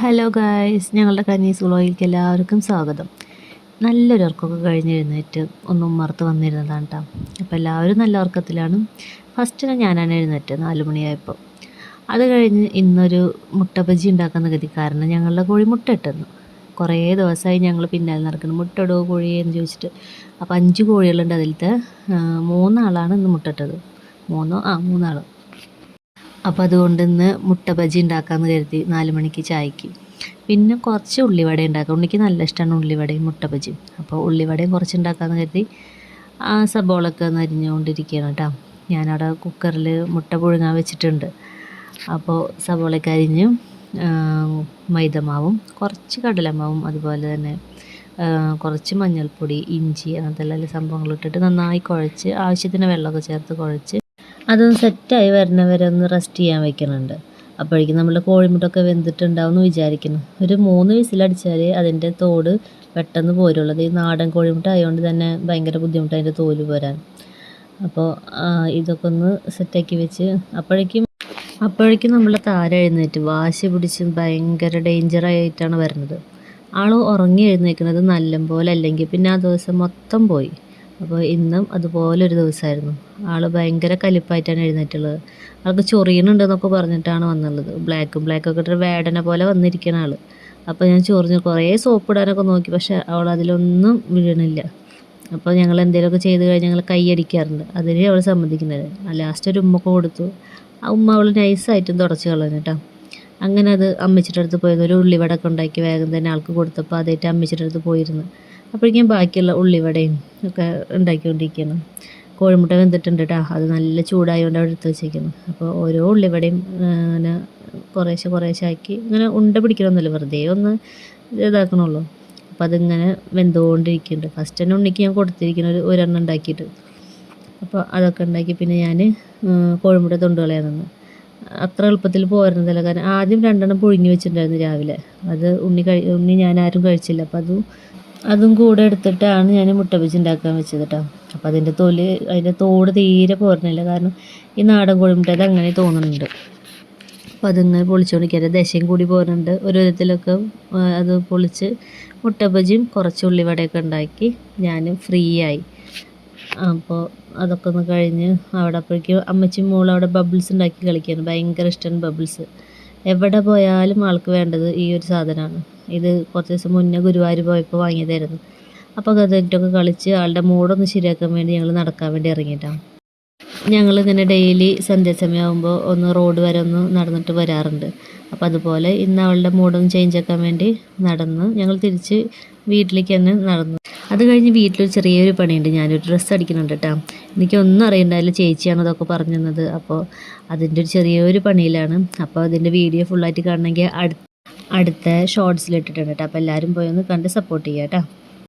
Hello guys ഞങ്ങളുടെ കന്നീസ് വ്ളോഗിലേക്ക് എല്ലാവർക്കും സ്വാഗതം. നല്ലൊരു ഉറക്കമൊക്കെ കഴിഞ്ഞിരുന്നേറ്റ് ഒന്നും ഉമ്മർത്ത് വന്നിരുന്നതാണ് കേട്ടോ അപ്പോൾ എല്ലാവരും നല്ല ഉറക്കത്തിലാണ്. ഫസ്റ്റിന് ഞാനാണ് എഴുന്നേറ്റ് നാല് മണിയായപ്പോൾ അത് കഴിഞ്ഞ് ഇന്നൊരു മുട്ട ബജി ഉണ്ടാക്കുന്ന ഗതി കാരണം ഞങ്ങളുടെ കോഴി മുട്ട ഇട്ടെന്നു കുറേ ദിവസമായി ഞങ്ങൾ പിന്നാലെ നടക്കുന്നു. മുട്ട ഇടുമോ കോഴി എന്ന് ചോദിച്ചിട്ട്. അപ്പോൾ അഞ്ച് കോഴികളുണ്ട് അതിലത്തെ മൂന്നാളാണ് ഇന്ന് മുട്ട ഇട്ടത് മൂന്നോ ആ മൂന്നാൾ അപ്പോൾ അതുകൊണ്ട് ഇന്ന് മുട്ട ബജി ഉണ്ടാക്കാമെന്ന് കരുതി നാല് മണിക്ക് ചായക്ക്. പിന്നെ കുറച്ച് ഉള്ളിവട ഉണ്ടാക്കാം. ഉണ്ണിക്ക് നല്ല ഇഷ്ടമാണ് ഉള്ളിവടയും മുട്ട ബജിയും. അപ്പോൾ ഉള്ളിവടയും കുറച്ച് ഉണ്ടാക്കാമെന്ന് കരുതി ആ സബോളൊക്കെ ഒന്ന് അരിഞ്ഞുകൊണ്ടിരിക്കുകയാണ് കേട്ടോ. ഞാനവിടെ കുക്കറിൽ മുട്ട പുഴുങ്ങാൻ വെച്ചിട്ടുണ്ട്. അപ്പോൾ സബോളയൊക്കെ അരിഞ്ഞ് മൈദമാവും കുറച്ച് കടലമാവും അതുപോലെ തന്നെ കുറച്ച് മഞ്ഞൾപ്പൊടി ഇഞ്ചി അങ്ങനത്തെ എല്ലാ സംഭവങ്ങളും ഇട്ടിട്ട് നന്നായി കുഴച്ച് ആവശ്യത്തിന് വെള്ളമൊക്കെ ചേർത്ത് കുഴച്ച് അതൊന്ന് സെറ്റായി വരുന്ന വരെ ഒന്ന് റെസ്റ്റ് ചെയ്യാൻ വെക്കുന്നുണ്ട് അപ്പോഴേക്കും നമ്മൾ കോഴിമുട്ടൊക്കെ വെന്തിട്ടുണ്ടാവും എന്ന് വിചാരിക്കുന്നു. ഒരു മൂന്ന് വിസിലടിച്ചാൽ അതിന്റെ തോട് പെട്ടെന്ന് പോരുള്ളത് ഈ നാടൻ കോഴിമുട്ട ആയതുകൊണ്ട് തന്നെ ഭയങ്കര ബുദ്ധിമുട്ട് അതിന്റെ തോൽ പോരാൻ. അപ്പോൾ ഇതൊക്കെ ഒന്ന് സെറ്റാക്കി വെച്ച് അപ്പോഴേക്കും അപ്പോഴേക്കും നമ്മളെ താര എഴുന്നേറ്റ്. വാശി പിടിച്ച് ഭയങ്കര ഡേഞ്ചറായിട്ടാണ് വരുന്നത്. ആൾ ഉറങ്ങി എഴുന്നേക്കുന്നത് നല്ലപോലെ അല്ലെങ്കിൽ പിന്നെ ആ ദിവസം മൊത്തം പോയി. അപ്പോൾ ഇന്നും അതുപോലെ ഒരു ദിവസമായിരുന്നു ആൾ ഭയങ്കര കലിപ്പായിട്ടാണ് എഴുന്നേറ്റുള്ളത്. ആൾക്ക് ചൊറിയണുണ്ടെന്നൊക്കെ പറഞ്ഞിട്ടാണ് വന്നുള്ളത്. ബ്ലാക്കും ബ്ലാക്കൊക്കെ ഒരു വേടനെ പോലെ വന്നിരിക്കുന്ന ആൾ അപ്പോൾ ഞാൻ ചൊറിഞ്ഞു. കുറേ സോപ്പ് ഇടാനൊക്കെ നോക്കി. പക്ഷെ അവൾ അതിലൊന്നും വീഴണില്ല. അപ്പോൾ ഞങ്ങൾ എന്തെങ്കിലുമൊക്കെ ചെയ്ത് കഴിഞ്ഞാൽ ഞങ്ങൾ കൈയടിക്കാറുണ്ട് അതിന് അവൾ സമ്മതിക്കുന്നത് ലാസ്റ്റ് ഒരു ഉമ്മൊക്കെ കൊടുത്തു. ആ ഉമ്മ അവൾ നൈസായിട്ടും തുടച്ച് കളഞ്ഞു കേട്ടോ അങ്ങനെ അത് അമ്മച്ചിയുടെ അടുത്ത് പോയത് ഒരു ഉള്ളിവടക്കം ഉണ്ടാക്കി വേഗം തന്നെ ആൾക്ക് കൊടുത്തപ്പോൾ അതായിട്ട് അമ്മച്ചിയുടെ അടുത്ത് പോയിരുന്നു. അപ്പോഴേക്കും ബാക്കിയുള്ള ഉള്ളിവടയും ഒക്കെ ഉണ്ടാക്കിക്കൊണ്ടിരിക്കുകയാണ് കോഴിമുട്ട വെന്തിട്ടുണ്ട് കേട്ടോ അത് നല്ല ചൂടായതുകൊണ്ട് അവിടെ എടുത്ത് വെച്ചേക്കുന്നു. അപ്പോൾ ഓരോ ഉള്ളിവടയും ഇങ്ങനെ കുറേശ്ശെ കുറേശ്ശെ ആക്കി ഇങ്ങനെ ഉണ്ട പിടിക്കണമെന്നല്ല വെറുതെ ഒന്ന് ഇതാക്കണുള്ളൂ. അപ്പോൾ അതിങ്ങനെ വെന്തുകൊണ്ടിരിക്കുന്നുണ്ട്. ഫസ്റ്റ് തന്നെ ഉണ്ണിക്ക് ഞാൻ കൊടുത്തിരിക്കുന്ന ഒരു ഒരെണ്ണം ഉണ്ടാക്കിയിട്ട്. അപ്പോൾ അതൊക്കെ ഉണ്ടാക്കി പിന്നെ ഞാൻ കോഴിമുട്ട തൊണ്ട് കളയാൻ അത്ര എളുപ്പത്തിൽ പോരുന്നതല്ല. കാരണം ആദ്യം രണ്ടെണ്ണം പുഴുങ്ങി വെച്ചിട്ടുണ്ടായിരുന്നു രാവിലെ. അത് ഉണ്ണി കഴി ഉണ്ണി ഞാൻ ആരും കഴിച്ചില്ല. അപ്പോൾ അതും അതും കൂടെ എടുത്തിട്ടാണ് ഞാൻ മുട്ട ഉണ്ടാക്കാൻ വെച്ചത് കേട്ടോ അപ്പോൾ അതിന്റെ തോൽ അതിന്റെ തോട് തീരെ പോരണില്ല. കാരണം ഈ നാടൻ കോഴിമുട്ട അത് അങ്ങനെ തോന്നുന്നുണ്ട്. അപ്പോൾ അതിങ്ങനെ പൊളിച്ചുകൊണ്ടിരിക്കുക ദശയും കൂടി പോരുന്നുണ്ട് ഒരു വിധത്തിലൊക്കെ അത് പൊളിച്ച് മുട്ട ബജിയും കുറച്ച് ഉള്ളിവടയൊക്കെ ഉണ്ടാക്കി ഞാൻ ഫ്രീ ആയി. അപ്പോൾ അതൊക്കെ ഒന്ന് കഴിഞ്ഞ് അവിടെ അപ്പോഴേക്കും അമ്മച്ചി മോൾ അവിടെ ബബിൾസ് ഉണ്ടാക്കി കളിക്കുകയാണ് ഭയങ്കര ഇഷ്ടമാണ് ബബിൾസ്. എവിടെ പോയാലും ആൾക്ക് വേണ്ടത് ഈ ഒരു സാധനമാണ് ഇത് കുറച്ച് ദിവസം മുന്നേ ഗുരുവായൂർ പോയപ്പോൾ വാങ്ങിയതായിരുന്നു. അപ്പോൾ ഗതറ്റൊക്കെ കളിച്ച് ആളുടെ മൂടൊന്ന് ശരിയാക്കാൻ വേണ്ടി ഞങ്ങൾ നടക്കാൻ വേണ്ടി ഇറങ്ങിയിട്ടാണ് ഞങ്ങൾ ഇങ്ങനെ ഡെയിലി സന്ധ്യാസമയമാകുമ്പോൾ ഒന്ന് റോഡ് വരെ ഒന്ന് നടന്നിട്ട് വരാറുണ്ട്. അപ്പോൾ അതുപോലെ ഇന്ന് അവളുടെ മൂഡൊന്ന് ചേഞ്ച് ആക്കാൻ വേണ്ടി നടന്ന് ഞങ്ങൾ തിരിച്ച് വീട്ടിലേക്ക് തന്നെ നടന്നു. അത് കഴിഞ്ഞ് വീട്ടിലൊരു ചെറിയൊരു പണിയുണ്ട്. ഞാനൊരു ഡ്രസ്സ് അടിക്കുന്നുണ്ട് കേട്ടോ എനിക്കൊന്നും അറിയണ്ടായില്ല ചേച്ചിയാണ് അതൊക്കെ പറഞ്ഞു തന്നത് അപ്പോൾ അതിന്റെ ഒരു ചെറിയൊരു പണിയിലാണ്. അപ്പോൾ അതിന്റെ വീഡിയോ ഫുള്ളായിട്ട് കാണണമെങ്കിൽ അടുത്ത അടുത്ത ഷോർട്സിൽ ഇട്ടിട്ടുണ്ട് കേട്ടോ അപ്പോൾ എല്ലാവരും പോയി ഒന്ന് കണ്ട് സപ്പോർട്ട് ചെയ്യാം കേട്ടോ